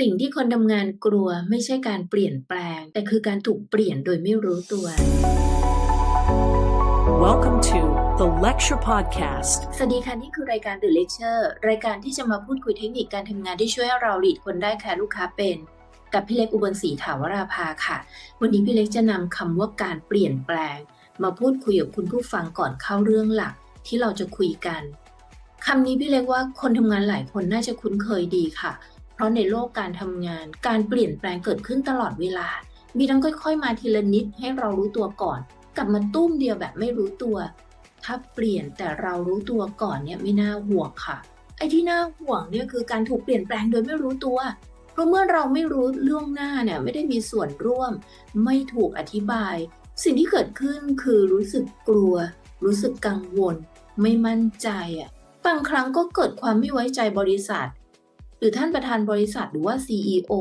สิ่งที่คนทำงานกลัวไม่ใช่การเปลี่ยนแปลง แต่คือการถูกเปลี่ยนโดยไม่รู้ตัว Welcome to the Lecture Podcast. สวัสดีค่ะ นี่คือรายการ The Lecture รายการที่จะมาพูดคุยเทคนิคการทำงานที่ช่วยให้เราหลีดคนได้ค่ะลูกค้าเป็น กับพี่เล็กอุบลศรีถาวราภาค่ะ วันนี้พี่เล็กจะนำคำว่าการเปลี่ยนแปลง มาพูดคุยกับคุณผู้ฟังก่อนเข้าเรื่องหลัก ที่เราจะคุยกันคำนี้พี่เล็กว่าคนทำงานหลายคนน่าจะคุ้นเคยดีค่ะเเพราะในโลกการทำงาน การเปลี่ยนแปลงเกิดขึ้นตลอดเวลา มีทั้งค่อยๆ มาทีละนิดให้เรารู้ตัวก่อน กลับมาตุ้มเดียวแบบไม่รู้ตัว ถ้าเปลี่ยนแต่เรารู้ตัวก่อนเนี่ยไม่น่าห่วงค่ะ ไอ้ที่น่าห่วงเนี่ยคือการถูกเปลี่ยนแปลงโดยไม่รู้ตัว เพราะเมื่อเราไม่รู้เรื่องหน้าเนี่ยไม่ได้มีส่วนร่วม ไม่ถูกอธิบาย สิ่งที่เกิดขึ้นคือรู้สึกกลัว รู้สึกกังวล ไม่มั่นใจอะบางครั้งก็เกิดความไม่ไว้ใจบริษัท รือท่านประธานบริษัทหรือว่า CEO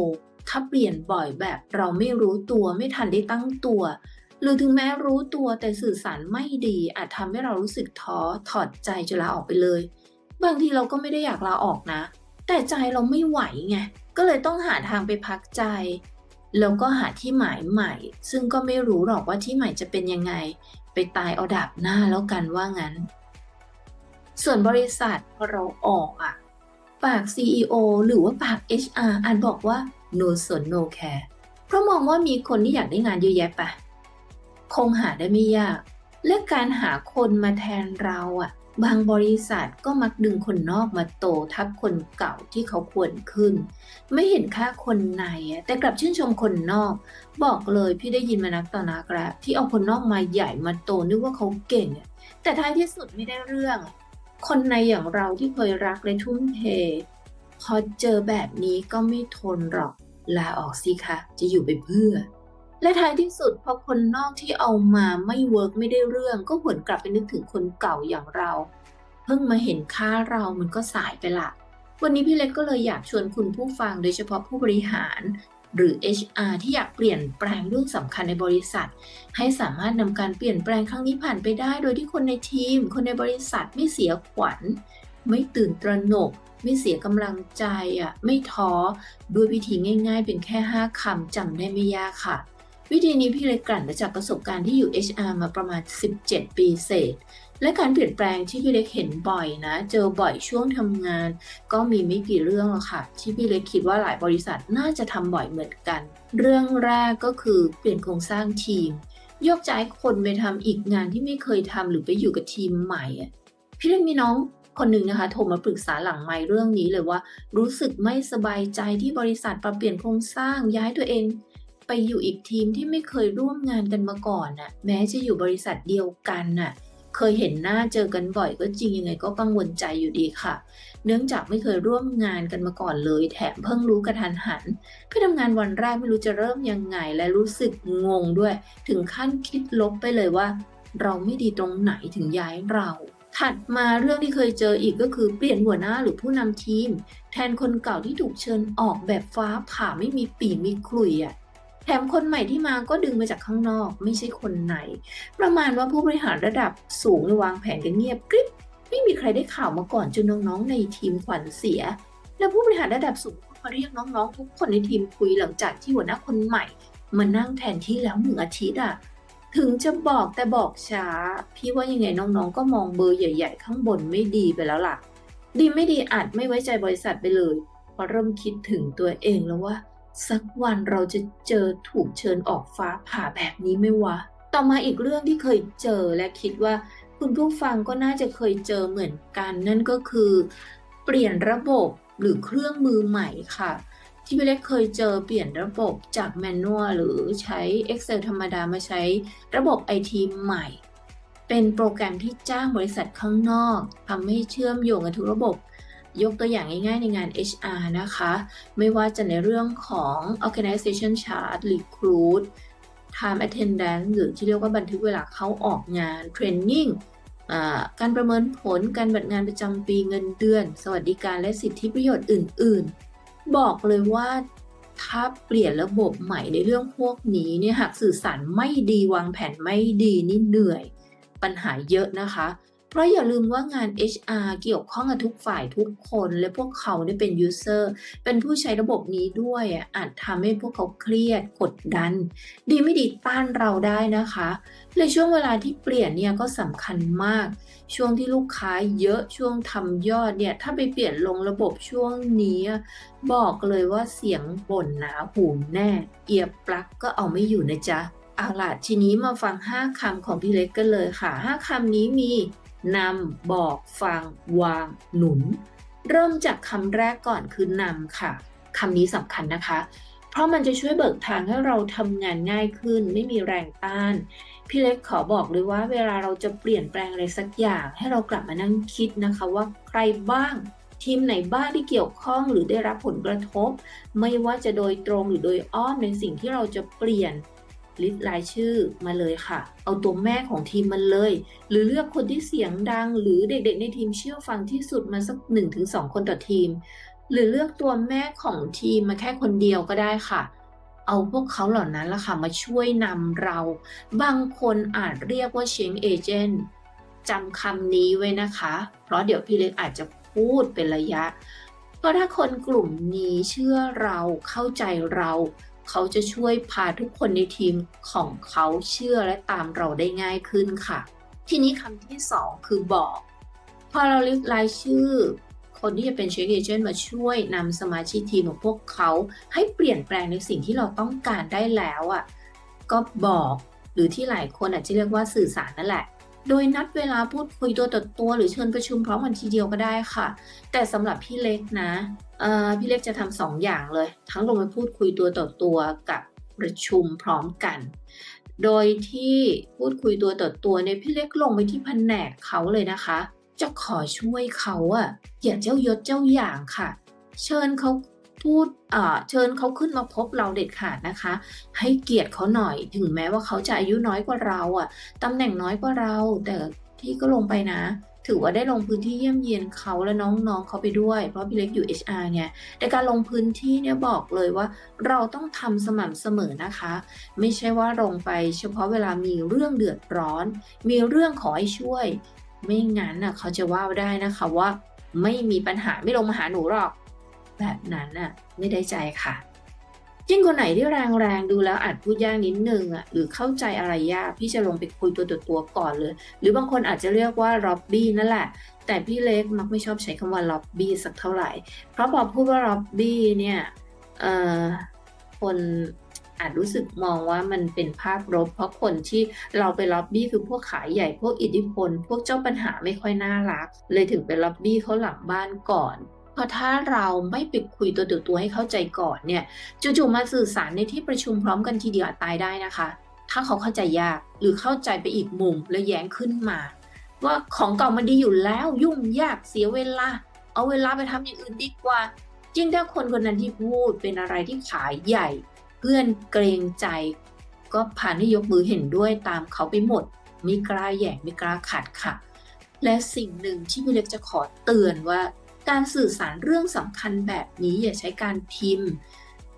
ถ้าเปลี่ยนบ่อยแบบเราไม่รู้ตัวไม่ทันได้ตั้งตัว หรือถึงแม้รู้ตัวแต่สื่อสารไม่ดี อาจทำให้เรารู้สึกท้อถอดใจจะลาออกไปเลย บางทีเราก็ไม่ได้อยากลาออกนะ แต่ใจเราไม่ไหวไงก็เลยต้องหาทางไปพักใจ แล้วก็หาที่หมายใหม่ ซึ่งก็ไม่รู้หรอกว่าที่ใหม่จะเป็นยังไง ไปตายเอาดาบหน้าแล้วกันว่างั้น ส่วนบริษัทพอเราออกอะ ปาก CEO หรือว่าปาก HR อาจบอกว่า no สน no care เพราะมองว่ามีคนที่อยากได้งานเยอะแยะปะคงหาได้ไม่ยาก และการหาคนมาแทนเราอะบางบริษัทก็มักดึงคนนอกมาโตทับคนเก่าที่เขาควรขึ้น ไม่เห็นค่าคนในอะแต่กลับชื่นชมคนนอก บอกเลยพี่ได้ยินมานักต่อนักแล้วที่เอาคนนอกมาใหญ่มาโตนึกว่าเขาเก่งแต่ท้ายที่สุดไม่ได้เรื่อง คนในอย่างเราที่เคยรักและทุ่มเท พอเจอแบบนี้ก็ไม่ทนหรอก ลาออกสิคะ จะอยู่ไปเพื่อ และท้ายที่สุดพอคนนอกที่เอามาไม่เวิร์กไม่ได้เรื่อง ก็หวนกลับไปนึกถึงคนเก่าอย่างเรา เพิ่งมาเห็นค่าเรามันก็สายไปละวันนี้พี่เล็กก็เลยอยากชวนคุณผู้ฟังโดยเฉพาะผู้บริหาร หรือ HR ที่อยากเปลี่ยนแปลงเรื่องสำคัญในบริษัท ให้สามารถนำการเปลี่ยนแปลงครั้งนี้ผ่านไปได้ โดยที่คนในทีม คนในบริษัทไม่เสียขวัญ ไม่ตื่นตระหนก ไม่เสียกำลังใจอะไม่ท้อด้วยวิธีง่าย ๆ เป็นแค่ 5คำจำได้ไม่ยากค่ะ วิธีนี้พี่เลยกลั่นมาจากประสบการณ์ที่อยู่ HR มาประมาณ 17 ปีเศษ และการเปลี่ยนแปลงที่พี่เล็กเห็นบ่อยนะ เจอบ่อยช่วงทำงาน ก็มีไม่กี่เรื่องหรอกค่ะ ที่พี่เล็กคิดว่าหลายบริษัทน่าจะทำบ่อยเหมือนกัน เรื่องแรกก็คือเปลี่ยนโครงสร้างทีม ยกย้ายคนไปทำอีกงานที่ไม่เคยทำหรือไปอยู่กับทีมใหม่พี่เล็กมีน้องคนหนึ่งนะคะโทรมาปรึกษาหลังไมค์เรื่องนี้เลยว่า รู้สึกไม่สบายใจที่บริษัทปรับเปลี่ยนโครงสร้างย้ายตัวเอง ไปอยู่อีกทีมที่ไม่เคยร่วมงานกันมาก่อนน่ะ แม้จะอยู่บริษัทเดียวกันน่ะ เคยเห็นหน้าเจอกันบ่อยก็จริงยังไงก็กังวลใจอยู่ดีค่ะ เนื่องจากไม่เคยร่วมงานกันมาก่อนเลย แถมเพิ่งรู้กระทันหันเพื่อทำงานวันแรกไม่รู้จะเริ่มยังไง และรู้สึกงงด้วย ถึงขั้นคิดลบไปเลยว่า เราไม่ดีตรงไหนถึงย้ายเราถัดมาเรื่องที่เคยเจออีกก็คือเปลี่ยนหัวหน้าหรือผู้นำทีม แทนคนเก่าที่ถูกเชิญออกแบบฟ้าผ่าไม่มีปีมีคลุยอะ แถมคนใหม่ที่มาก็ดึงมาจากข้างนอก ไม่ใช่คนใน ประมาณว่าผู้บริหารระดับสูงวางแผนกันเงียบกริบไม่มีใครได้ข่าวมาก่อนจนน้องๆ ในทีมขวัญเสีย แล้วผู้บริหารระดับสูงก็มาเรียกน้องๆ ทุกคนในทีมคุยหลังจากที่หัวหน้าคนใหม่มานั่งแทนที่แล้วหนึ่งอาทิตย์อะถึงจะบอกแต่บอกช้า พี่ว่ายังไงน้องๆ ก็มองเบอร์ใหญ่ ๆ ข้างบนไม่ดีไปแล้วล่ะ ดีไม่ดีอาจไม่ไว้ใจบริษัทไปเลยพราะเริ่มคิดถึงตัวเองแล้วว่า สักวันเราจะเจอถูกเชิญออกฟ้าผ่าแบบนี้ไหม่วะ ต่อมาอีกเรื่องที่เคยเจอและคิดว่าคุณผู้ฟังก็น่าจะเคยเจอเหมือนกัน นั่นก็คือ เปลี่ยนระบบหรือเครื่องมือใหม่ค่ะ ที่พี่เล็กเคยเจอเปลี่ยนระบบจากแมนนวลหรือใช้ Excel ธรรมดามาใช้ระบบ IT ใหม่ เป็นโปรแกรมที่จ้างบริษัทข้างนอกทำให้เชื่อมโยงกันทุกระบบ ยกตัวอย่างง่ายๆในงาน HR นะคะ ไม่ว่าจะในเรื่องของ organization chart recruit time attendance หรือที่เรียกว่าบันทึกเวลาเข้าออกงาน training การประเมินผลการบัตรงานประจำปีเงินเดือน สวัสดิการและสิทธิประโยชน์อื่น ๆ บอกเลยว่าถ้าเปลี่ยนระบบใหม่ในเรื่องพวกนี้เนี่ยหากสื่อสารไม่ดีวางแผนไม่ดีนี่เหนื่อย ปัญหาเยอะนะคะ เพราะอย่าลืมว่างาน HR เกี่ยวข้องกับทุกฝ่ายทุกคน และพวกเขาได้เป็น user เป็นผู้ใช้ระบบนี้ด้วยอะอาจทำให้พวกเขาเครียดกดดัน ดีไม่ดีต้านเราได้นะคะในช่วงเวลาที่เปลี่ยนเนี่ยก็สำคัญมาก ช่วงที่ลูกค้าเยอะช่วงทำยอดเนี่ยถ้าไปเปลี่ยนลงระบบช่วงนี้ บอกเลยว่าเสียงบ่นหนาหูแน่ เอียบปลั๊กก็เอาไม่อยู่นะจ๊ะเอาล่ะทีนี้มาฟัง 5คำของพี่เล็กกันเลยค่ะ 5คำนี้มี นำบอกฟัง วาง หนุน เริ่มจากคำแรกก่อนคือนำค่ะคำนี้สำคัญนะคะ เพราะมันจะช่วยเบิกทางให้เราทำงานง่ายขึ้น ไม่มีแรงต้าน พี่เล็กขอบอกเลยว่าเวลาเราจะเปลี่ยนแปลงอะไรสักอย่าง ให้เรากลับมานั่งคิดนะคะว่าใครบ้างทีมไหนบ้างที่เกี่ยวข้องหรือได้รับผลกระทบ ไม่ว่าจะโดยตรงหรือโดยอ้อมในสิ่งที่เราจะเปลี่ยน ลิสต์รายชื่อมาเลยค่ะ เอาตัวแม่ของทีมมันเลย หรือเลือกคนที่เสียงดัง หรือเด็กๆ ในทีมเชื่อฟังที่สุดมาสัก 1-2 คนต่อทีม หรือเลือกตัวแม่ของทีมมาแค่คนเดียวก็ได้ค่ะเอาพวกเขาเหล่านั้นละค่ะมาช่วยนำเรา บางคนอาจเรียกว่า change agent จำคำนี้ไว้นะคะ เพราะเดี๋ยวพี่เล็กอาจจะพูดเป็นระยะเพราะถ้าคนกลุ่มนี้เชื่อเราเข้าใจเรา เขาจะช่วยพาทุกคนในทีมของเขาเชื่อและตามเราได้ง่ายขึ้นค่ะ ทีนี้คำที่สองคือบอก พอเราลิสต์รายชื่อ คนที่จะเป็นเชคเอเจนต์มาช่วยนำสมาชิกทีมของพวกเขา ให้เปลี่ยนแปลงในสิ่งที่เราต้องการได้แล้วอะก็บอกหรือที่หลายคนอาจจะเรียกว่าสื่อสารนั่นแหละ โดยนัดเวลาพูดคุยตัวต่อตัว หรือเชิญประชุมพร้อมกันทีเดียวก็ได้ค่ะ แต่สำหรับพี่เล็กนะพี่เล็กจะทำสองอย่างเลย ทั้งลงไปพูดคุยตัวต่อตัวกับประชุมพร้อมกัน โดยที่พูดคุยตัวต่อตัวเนี่ยพี่เล็กลงไปที่แผนกเขาเลยนะคะ จะขอช่วยเขาอะอย่าเจ้ายศเจ้าอย่างค่ะ เชิญเขา พูดเอ่อเชิญเขาขึ้นมาพบเราเด็ดขาดนะคะ ให้เกียรติเขาหน่อย ถึงแม้ว่าเขาจะอายุน้อยกว่าเราอะตำแหน่งน้อยกว่าเรา แต่พี่ก็ลงไปนะ ถือว่าได้ลงพื้นที่เยี่ยมเยียนเขาและน้องๆเขาไปด้วย เพราะพี่เล็กอยู่ HR เนี่ยในการลงพื้นที่เนี่ยบอกเลยว่า เราต้องทำสม่ำเสมอนะคะ ไม่ใช่ว่าลงไปเฉพาะเวลามีเรื่องเดือดร้อน มีเรื่องขอให้ช่วย ไม่งั้นน่ะเขาจะว่าได้นะคะว่า ไม่มีปัญหาไม่ลงมาหาหนูหรอก แบบนั้นน่ะไม่ได้ใจค่ะ ยิ่งคนไหนที่แรงๆดูแล้วอาจพูดยากนิดนึงอะหรือเข้าใจอะไรยากพี่จะลงไปคุยตัวต่อตัวก่อนเลย หรือบางคนอาจจะเรียกว่าล็อบบี้นั่นแหละ แต่พี่เล็กมักไม่ชอบใช้คำว่าล็อบบี้สักเท่าไหร่ เพราะพอพูดว่าล็อบบี้เนี่ยเอ่อคนอาจรู้สึกมองว่ามันเป็นภาพลบเพราะคนที่เราไปล็อบบี้คือพวกขายใหญ่พวกอิทธิพล พวกเจ้าปัญหาไม่ค่อยน่ารัก เลยถึงไปล็อบบี้เขาหลังบ้านก่อน เพราะถ้าเราไม่ไปคุยตัวต่อตัวให้เข้าใจก่อนเนี่ยจู่ๆมาสื่อสารในที่ประชุมพร้อมกันทีเดียวตายได้นะคะ ถ้าเขาเข้าใจยากหรือเข้าใจไปอีกมุมแล้วแย้งขึ้นมา ว่าของเก่ามันดีอยู่แล้วยุ่งยากเสียเวลา เอาเวลาไปทำอย่างอื่นดีกว่ายิ่งถ้าคนคนนั้นที่พูดเป็นอะไรที่ขายใหญ่ เพื่อนเกรงใจ ก็ผ่านให้ยกมือเห็นด้วยตามเขาไปหมดไม่กล้าแย่งไม่กล้าขัดค่ะ และสิ่งหนึ่งที่พี่เล็กจะขอเตือนว่า การสื่อสารเรื่องสำคัญแบบนี้อย่าใช้การพิมพ์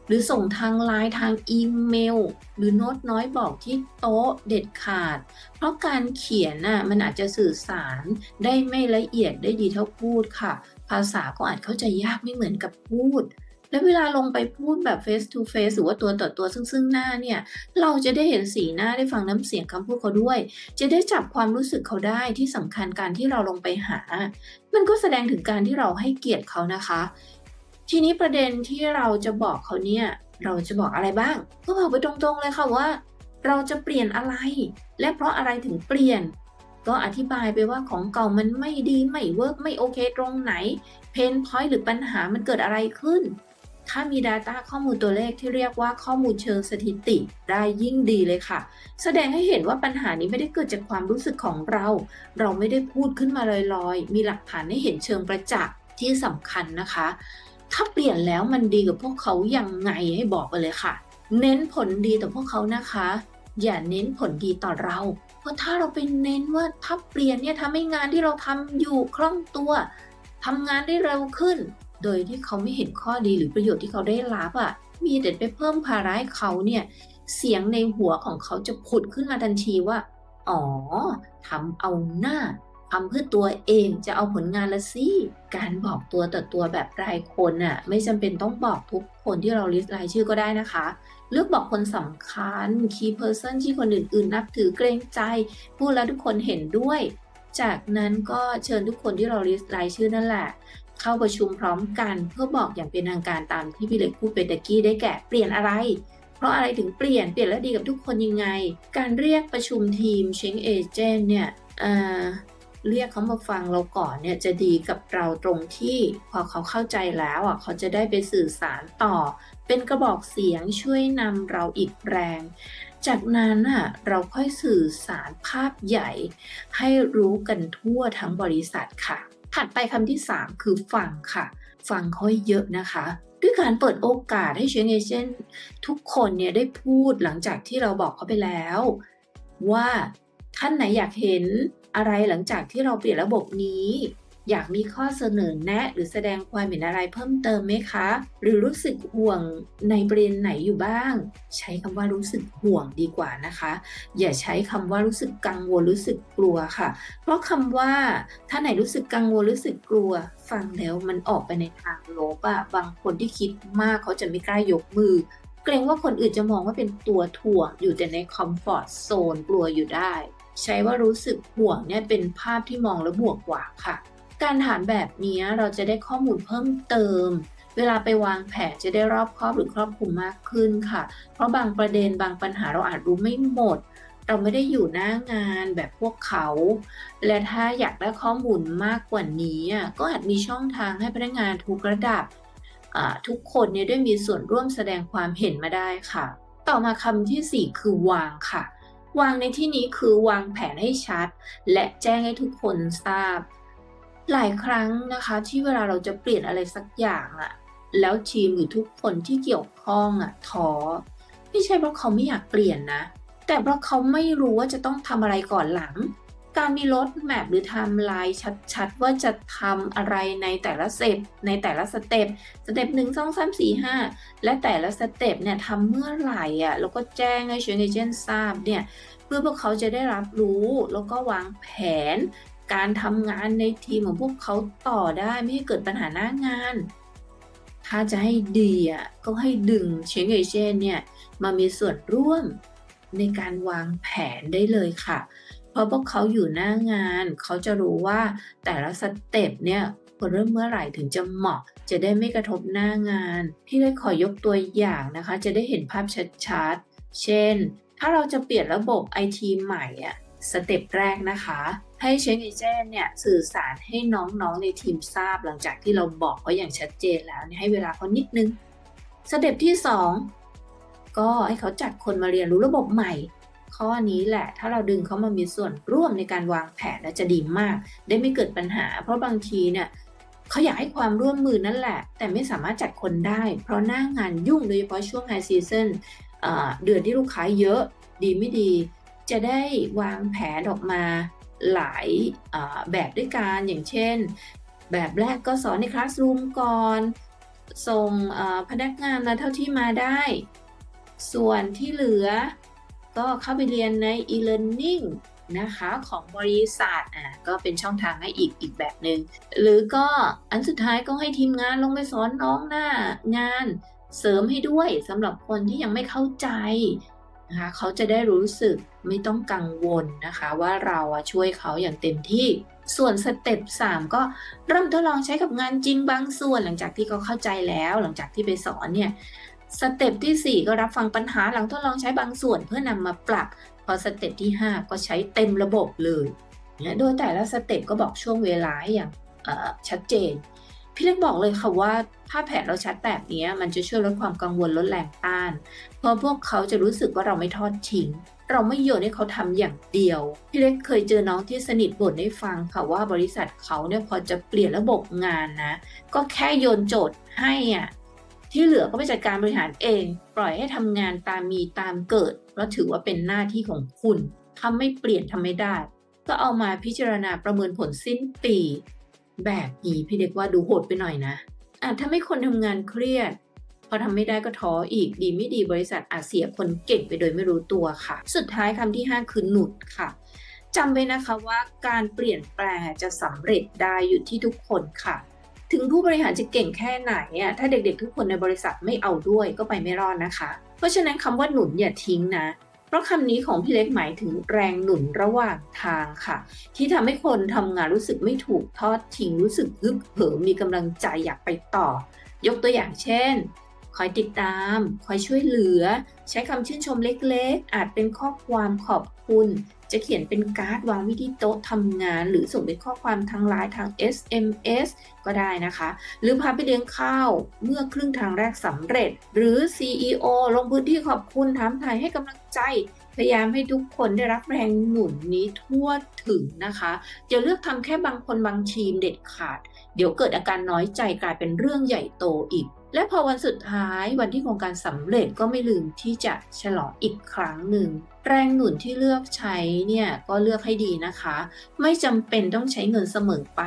หรือส่งทางไลน์ทางอีเมล หรือโน้ตน้อยบอกที่โต๊ะเด็ดขาด เพราะการเขียนน่ะมันอาจจะสื่อสารได้ไม่ละเอียดได้ดีเท่าพูดค่ะ ภาษาก็อาจเข้าใจยากไม่เหมือนกับพูด และเวลาลงไปพูดแบบ face to face หรือว่าตัวต่อตัวซึ่งซึ่งหน้าเนี่ย เราจะได้เห็นสีหน้าได้ฟังน้ำเสียงคำพูดเขาด้วย จะได้จับความรู้สึกเขาได้ที่สำคัญการที่เราลงไปหา มันก็แสดงถึงการที่เราให้เกียรติเขานะคะ ทีนี้ประเด็นที่เราจะบอกเขาเนี่ย เราจะบอกอะไรบ้าง ก็บอกไปตรงๆเลยค่ะว่า เราจะเปลี่ยนอะไร และเพราะอะไรถึงเปลี่ยนก็อธิบายไปว่าของเก่ามันไม่ดี ไม่เวิร์กไม่โอเคตรงไหน เพนพอยต์หรือปัญหามันเกิดอะไรขึ้น ถ้ามี Data ข้อมูลตัวเลขที่เรียกว่าข้อมูลเชิงสถิติได้ยิ่งดีเลยค่ะ แสดงให้เห็นว่าปัญหานี้ไม่ได้เกิดจากความรู้สึกของเรา เราไม่ได้พูดขึ้นมาลอยๆ มีหลักฐานให้เห็นเชิงประจักษ์ที่สำคัญนะคะ ถ้าเปลี่ยนแล้วมันดีกับพวกเขายังไงให้บอกไปเลยค่ะ เน้นผลดีต่อพวกเขานะคะ อย่าเน้นผลดีต่อเรา เพราะถ้าเราไปเน้นว่าถ้าเปลี่ยนเนี่ยทำให้งานที่เราทำอยู่คล่องตัวทำงานได้เร็วขึ้น โดยที่เขาไม่เห็นข้อดีหรือประโยชน์ที่เขาได้รับอะ่ะ มีแต่ไปเพิ่มภาระให้เขาเนี่ย เสียงในหัวของเขาจะผุดขึ้นมาทันทีว่า อ๋อทำเอาหน้าทำเพื่อตัวเองจะเอาผลงานละสิ การบอกตัวต่อตัวแบบรายคนน่ะไม่จำเป็นต้องบอกทุกคนที่เราลิสต์รายชื่อก็ได้นะคะ เลือกบอกคนสำคัญ key person ที่คนอื่นๆ นับถือเกรงใจ พูดแล้วทุกคนเห็นด้วย จากนั้นก็เชิญทุกคนที่เราลิสต์รายชื่อนั่นแหละ เข้าประชุมพร้อมกันเพื่อบอกอย่างเป็นทางการตามที่พี่เล็กพูดไปตะกี้ได้แก่เปลี่ยนอะไร เพราะอะไรถึงเปลี่ยนเปลี่ยนแล้วดีกับทุกคนยังไง การเรียกประชุมทีม Change Agent เนี่ยเเรียกเขามาฟังเราก่อนเนี่ยจะดีกับเราตรงที่พอเขาเข้าใจแล้วอะเขาจะได้ไปสื่อสารต่อ เป็นกระบอกเสียงช่วยนำเราอีกแรง จากนั้นอะเราค่อยสื่อสารภาพใหญ่ ให้รู้กันทั่วทั้งบริษัทค่ะ ถัดไปคำที่ 3 คือฟังค่ะ ฟังค่อยเยอะนะคะด้วยการเปิดโอกาสให้เชนเอเจนทุกคนเนี่ยได้พูดหลังจากที่เราบอกเขาไปแล้ว ว่าท่านไหนอยากเห็นอะไรหลังจากที่เราเปลี่ยนระบบนี้ อยากมีข้อเสนอแนะ หรือแสดงความเห็นอะไรเพิ่มเติมไหมคะ หรือรู้สึกห่วงในประเด็นไหนอยู่บ้าง ใช้คำว่ารู้สึกห่วงดีกว่านะคะ อย่าใช้คำว่ารู้สึกกังวลรู้สึกกลัวค่ะ เพราะคำว่าถ้าไหนรู้สึกกังวลรู้สึกกลัว ฟังแล้วมันออกไปในทางลบอะบางคนที่คิดมากเขาจะไม่กล้ายกมือเกรงว่าคนอื่นจะมองว่าเป็นตัวถ่วงอยู่แต่ในคอมฟอร์ทโซนกลัวอยู่ได้ ใช้ว่ารู้สึกห่วงเนี่ยเป็นภาพที่มองแล้วบวกกว่าค่ะ การถามแบบนี้เราจะได้ข้อมูลเพิ่มเติม เวลาไปวางแผนจะได้รอบครอบหรือครอบคลุมมากขึ้นค่ะ เพราะบางประเด็นบางปัญหาเราอาจรู้ไม่หมด เราไม่ได้อยู่หน้างานแบบพวกเขา และถ้าอยากได้ข้อมูลมากกว่านี้ ก็อาจมีช่องทางให้พนักงานทุกระดับทุกคนเนี่ยได้มีส่วนร่วมแสดงความเห็นมาได้ค่ะ ต่อมาคำที่ 4 คือวางค่ะ วางในที่นี้คือวางแผนให้ชัด และแจ้งให้ทุกคนทราบ หลายครั้งนะคะที่เวลาเราจะเปลี่ยนอะไรสักอย่างอะแล้วทีมหรือทุกคนที่เกี่ยวข้องอะท้อไม่ใช่เพราะเขาไม่อยากเปลี่ยนนะ แต่เพราะเขาไม่รู้ว่าจะต้องทำอะไรก่อนหลัง การมีรถแมพหรือไทม์ไลน์ชัดๆ ว่าจะทำอะไรในแต่ละเต็ปในแต่ละสเต็ปสเต็ปหนึ่งสองสามสี่ห้าและแต่ละสเต็ปเนี่ยทำเมื่อไหร่อะแล้วก็แจ้งให้เชนเจนทราบเนี่ยเพื่อพวกเขาจะได้รับรู้แล้วก็วางแผน การทำงานในทีมของพวกเขาต่อได้ไม่ให้เกิดปัญหาหน้างาน ถ้าจะให้ดีอะก็ให้ดึงเชงเอเจนเนี่ยมามีส่วนร่วมในการวางแผนได้เลยค่ะ เพราะพวกเขาอยู่หน้างาน เขาจะรู้ว่าแต่ละสเต็ปเนี่ยควรเริ่มเมื่อไหร่ถึงจะเหมาะ จะได้ไม่กระทบหน้างานพี่เลยขอยกตัวอย่างนะคะ จะได้เห็นภาพชัดๆ เช่น ถ้าเราจะเปลี่ยนระบบ IT ใหม่อะ สเต็ปแรกนะคะ ให้เชงเอเจนเนี่ยสื่อสารให้น้องๆในทีมทราบหลังจากที่เราบอกเขาอย่างชัดเจนแล้วให้เวลาเขานิดนึง สเต็ปที่ 2 ก็ให้เขาจัดคนมาเรียนรู้ระบบใหม่ ข้อนี้แหละถ้าเราดึงเขามามีส่วนร่วมในการวางแผนแล้วจะดีมาก ได้ไม่เกิดปัญหา เพราะบางทีเนี่ยเขาอยากให้ความร่วมมือนั่นแหละ แต่ไม่สามารถจัดคนได้ เพราะหน้างานยุ่งโดยเฉพาะช่วงไฮซีซันเดือนที่ลูกค้าเยอะดีไม่ดี จะได้วางแผนออกมาหลายแบบด้วยกันอย่างเช่น แบบแรกก็สอนในคลาสรูมก่อน ส่งพนักงานมาเท่าที่มาได้ ส่วนที่เหลือก็เข้าไปเรียนใน e-learning นะคะของบริษัทอะก็เป็นช่องทางให้อีกอีกแบบหนึง่งหรือก็อันสุดท้ายก็ให้ทีมงานลงไปสอนน้องหน้างานเสริมให้ด้วยสำหรับคนที่ยังไม่เข้าใจ นะคะเขาจะได้รู้สึกไม่ต้องกังวลนะคะ ว่าเราช่วยเขาอย่างเต็มที่ ส่วนสเต็ป3ก็เริ่มทดลองใช้กับงานจริงบางส่วนหลังจากที่เขาเข้าใจแล้ว หลังจากที่ไปสอนเนี่ยสเต็ปที่ 4 ก็รับฟังปัญหาหลังทดลองใช้บางส่วนเพื่อนำมาปรับ พอสเต็ปที่ 5 ก็ใช้เต็มระบบเลยเนี่ยโดยแต่ละสเต็ปก็บอกช่วงเวลาให้อย่างชัดเจน พี่เล็กบอกเลยค่ะว่าถ้าแผนเราชัดแบบนี้มันจะช่วยลดความกังวลลดแรงต้าน เพราะพวกเขาจะรู้สึกว่าเราไม่ทอดทิ้งเราไม่โยนให้เขาทำอย่างเดียว พี่เล็กเคยเจอน้องที่สนิทบ่นให้ฟังค่ะว่าบริษัทเขาเนี่ยพอจะเปลี่ยนระบบงานนะ ก็แค่โยนโจทย์ให้อะที่เหลือก็ไปจัดการบริหารเอง ปล่อยให้ทำงานตามมีตามเกิดเพราะถือว่าเป็นหน้าที่ของคุณทำไม่เปลี่ยนทำไม่ได้ ก็เอามาพิจารณาประเมินผลสิ้นปี แบบนี้พี่เล็กว่าดูโหดไปหน่อยนะอาจทำให้คนทำงานเครียด พอทำไม่ได้ก็ท้ออีกดีไม่ดีบริษัทอาจเสียคนเก่งไปโดยไม่รู้ตัวค่ะ สุดท้ายคำที่ 5 คือหนุนค่ะจำไว้นะคะว่าการเปลี่ยนแปลงจะสำเร็จได้อยู่ที่ทุกคนค่ะ ถึงผู้บริหารจะเก่งแค่ไหนอะถ้าเด็กๆ ทุกคนในบริษัทไม่เอาด้วยก็ไปไม่รอดนะคะ เพราะฉะนั้นคำว่าหนุนอย่าทิ้งนะ ราะคำนี้ของพี่เล็กหมายถึงแรงหนุนระหว่างทางค่ะ ที่ทำให้คนทำงานรู้สึกไม่ถูกทอดทิ้งรู้สึกฮึกเหิมมีกำลังใจอยากไปต่อ ยกตัวอย่างเช่น คอยติดตาม คอยช่วยเหลือ ใช้คำชื่นชมเล็กๆ อาจเป็นข้อความขอบคุณ จะเขียนเป็นการ์ดวางไว้ที่โต๊ะทำงาน หรือส่งเป็นข้อความทางไลน์ทาง SMS ก็ได้นะคะ หรือพาไปเลี้ยงข้าวเมื่อครึ่งทางแรกสำเร็จ หรือ CEO ลงพื้นที่ขอบคุณถามถ่ายให้กำลังใจ พยายามให้ทุกคนได้รับแรงหนุนนี้ทั่วถึงนะคะอย่าเลือกทำแค่บางคนบางทีมเด็ดขาด เดี๋ยวเกิดอาการน้อยใจกลายเป็นเรื่องใหญ่โตอีกและพอวันสุดท้ายวันที่โครงการสำเร็จก็ไม่ลืมที่จะฉลองอีกครั้งหนึ่ง แรงหนุนที่เลือกใช้เนี่ยก็เลือกให้ดีนะคะ ไม่จำเป็นต้องใช้เงินเสมอไป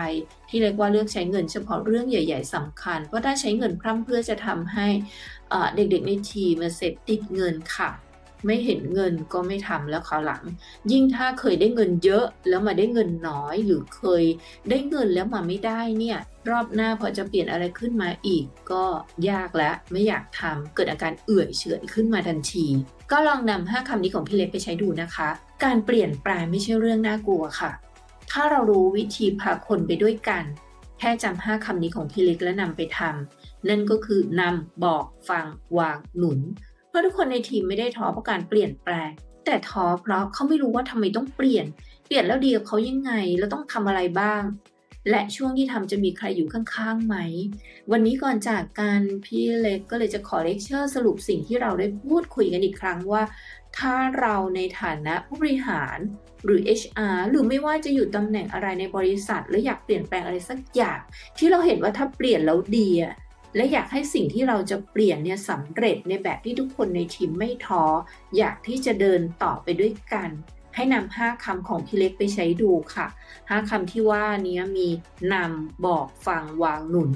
ที่เรียกว่าเลือกใช้เงินเฉพาะเรื่องใหญ่ ๆสำคัญ เพราะถ้าใช้เงินพร่ำเพรื่อจะทำให้เด็กๆในทีมมาเสพติดเงินค่ะ ไม่เห็นเงินก็ไม่ทำแล้วคราวหลัง ยิ่งถ้าเคยได้เงินเยอะแล้วมาได้เงินน้อยหรือเคยได้เงินแล้วมาไม่ได้เนี่ยรอบหน้าพอจะเปลี่ยนอะไรขึ้นมาอีก ก็ยากและไม่อยากทำเกิดอาการเอื่อยเฉอยขึ้นมาทันที ก็ลองนำห้าคำนี้ของพี่เล็กไปใช้ดูนะคะ การเปลี่ยนแปลงไม่ใช่เรื่องน่ากลัวค่ะ ถ้าเรารู้วิธีพาคนไปด้วยกัน แค่จำห้าคำนี้ของพี่เล็กแล้วนำไปทำนั่นก็คือนำบอกฟังวางหนุน ราะทุกคนในทีมไม่ได้ท้อเพราะการเปลี่ยนแปลง แต่ท้อเพราะเขาไม่รู้ว่าทำไมต้องเปลี่ยน เปลี่ยนแล้วดีกับเขายังไง แล้วต้องทำอะไรบ้าง และช่วงที่ทำจะมีใครอยู่ข้างๆไหม วันนี้ก่อนจากการพี่เล็กก็เลยจะขอเลคเชอร์สรุปสิ่งที่เราได้พูดคุยกันอีกครั้งว่า ถ้าเราในฐานะผู้บริหารหรือ HR หรือไม่ว่าจะอยู่ตำแหน่งอะไรในบริษัท หรืออยากเปลี่ยนแปลงอะไรสักอย่าง ที่เราเห็นว่าถ้าเปลี่ยนแล้วดีอะ และอยากให้สิ่งที่เราจะเปลี่ยนเนี่ยสำเร็จในแบบที่ทุกคนในทีมไม่ท้อ อยากที่จะเดินต่อไปด้วยกัน ให้นำห้าคำของพี่เล็กไปใช้ดูค่ะห้าคำที่ว่านี้มีนำบอกฟังวางหนุน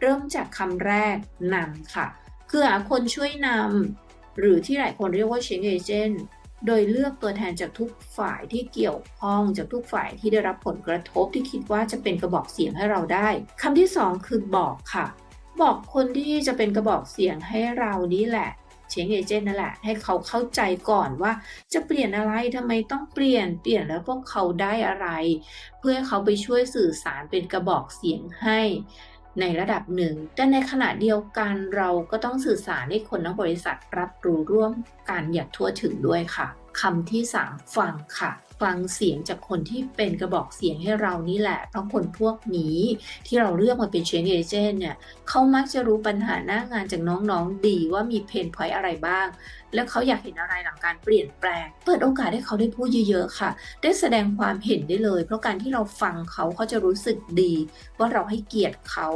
เริ่มจากคำแรกนำค่ะ คือหาคนช่วยนำหรือที่หลายคนเรียกว่า change agent โดยเลือกตัวแทนจากทุกฝ่ายที่เกี่ยวข้องจากทุกฝ่ายที่ได้รับผลกระทบที่คิดว่าจะเป็นกระบอกเสียงให้เราได้คำที่สองคือบอกค่ะ บอกคนที่จะเป็นกระบอกเสียงให้เรานี่แหละเชงเอเจนต์นั่นแหละ ให้เขาเข้าใจก่อนว่าจะเปลี่ยนอะไรทำไมต้องเปลี่ยนเปลี่ยนแล้วพวกเขาได้อะไร เพื่อเขาไปช่วยสื่อสารเป็นกระบอกเสียงให้ในระดับหนึ่ง แต่ในขณะเดียวกันเราก็ต้องสื่อสารให้คนทั้งบริษัทรับรู้ร่วมกันอย่างทั่วถึงด้วยค่ะคำที่ 3 ฟังค่ะ ฟังเสียงจากคนที่เป็นกระบอกเสียงให้เรานี่แหละ เพราะคนพวกนี้ที่เราเลือกมาเป็นเชนเอเจนต์เนี่ยเขามักจะรู้ปัญหาหน้างานจากน้องๆดีว่ามีเพนพอยอะไรบ้าง แล้วเขาอยากเห็นอะไรหลังการเปลี่ยนแปลง เปิดโอกาสให้เขาได้พูดเยอะๆค่ะ ได้แสดงความเห็นได้เลย เพราะการที่เราฟังเขาเขาจะรู้สึกดี ว่าเราให้เกียรติเขา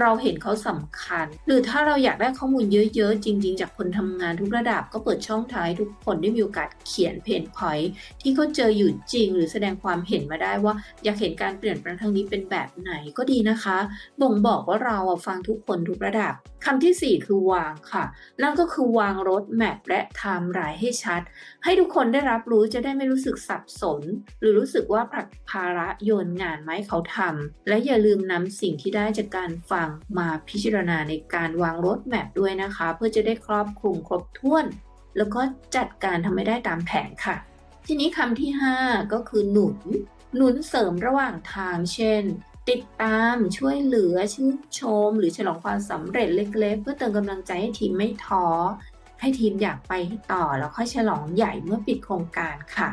เราเห็นเขาสำคัญ หรือถ้าเราอยากได้ข้อมูลเยอะๆ จริง ๆ จากคนทำงานทุกระดับก็เปิดช่องท้างให้ทุกคนได้มีโอกาสเขียนเพนพอยที่เขาเจออยู่จริง หรือแสดงความเห็นมาได้ว่า อยากเห็นการเปลี่ยนแปลงทางนี้เป็นแบบไหนก็ดีนะคะ บ่งบอกว่าเราฟังทุกคนทุกระดับคำที่ 4 คือวางค่ะ นั่นก็คือวางรถแมพและไทม์ไลน์ให้ชัด ให้ทุกคนได้รับรู้จะได้ไม่รู้สึกสับสน หรือรู้สึกว่าผลักภาระโยนงานไม้เขาทำและอย่าลืมนำสิ่งที่ได้จากการฟังมาพิจารณาในการวางรถแมพด้วยนะคะ เพื่อจะได้ครอบคลุมครบถ้วน แล้วก็จัดการทำให้ได้ตามแผนค่ะ ทีนี้คำที่ 5 ก็คือหนุน หนุนเสริมระหว่างทาง เช่น ติดตามช่วยเหลือชื่นชม หรือฉลองความสำเร็จเล็ก ๆ เพื่อเติมกำลังใจให้ทีมไม่ท้อ ให้ทีมอยากไปต่อแล้วค่อยฉลองใหญ่เมื่อปิดโครงการค่ะ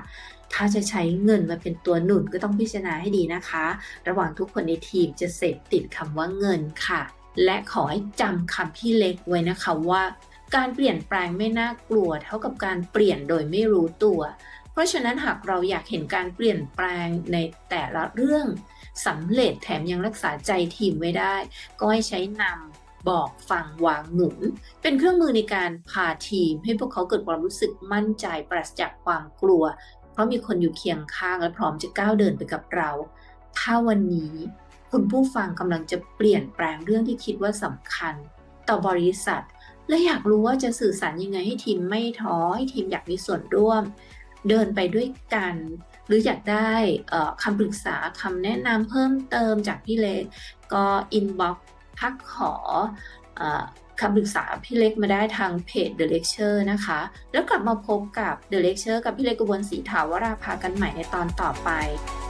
ถ้าจะใช้เงินมาเป็นตัวหนุนก็ต้องพิจารณาให้ดีนะคะ ระหว่างทุกคนในทีมจะเสพติดคำว่าเงินค่ะ และขอให้จำคำพี่เล็กไว้นะคะว่า การเปลี่ยนแปลงไม่น่ากลัว เท่ากับการเปลี่ยนโดยไม่รู้ตัว เพราะฉะนั้นหากเราอยากเห็นการเปลี่ยนแปลงในแต่ละเรื่องสำเร็จแถมยังรักษาใจทีมไว้ได้ ก็ให้ใช้นำบอกฟังวางหนุน เป็นเครื่องมือในการพาทีม ให้พวกเขาเกิดความรู้สึกมั่นใจปราศจากความกลัว เพราะมีคนอยู่เคียงข้างและพร้อมจะก้าวเดินไปกับเรา ถ้าวันนี้คุณผู้ฟังกำลังจะเปลี่ยนแปลงเรื่องที่คิดว่าสำคัญ ต่อบริษัท และอยากรู้ว่าจะสื่อสารยังไงให้ทีมไม่ท้อให้ทีมอยากมีส่วนร่วม เดินไปด้วยกัน หรืออยากได้คำปรึกษาคำแนะนำเพิ่มเติมจากพี่เล็กก็อินบ็อกทักขออคำปรึกษาพี่เล็กมาได้ทางเพจ The Lecture นะคะ แล้วกลับมาพบกับ The Lecture กับพี่เล็กกบลศรีถาวราภากันใหม่ในตอนต่อไป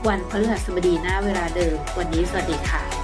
วันพฤหัสบดีหน้าเวลาเดิม วันนี้สวัสดีค่ะ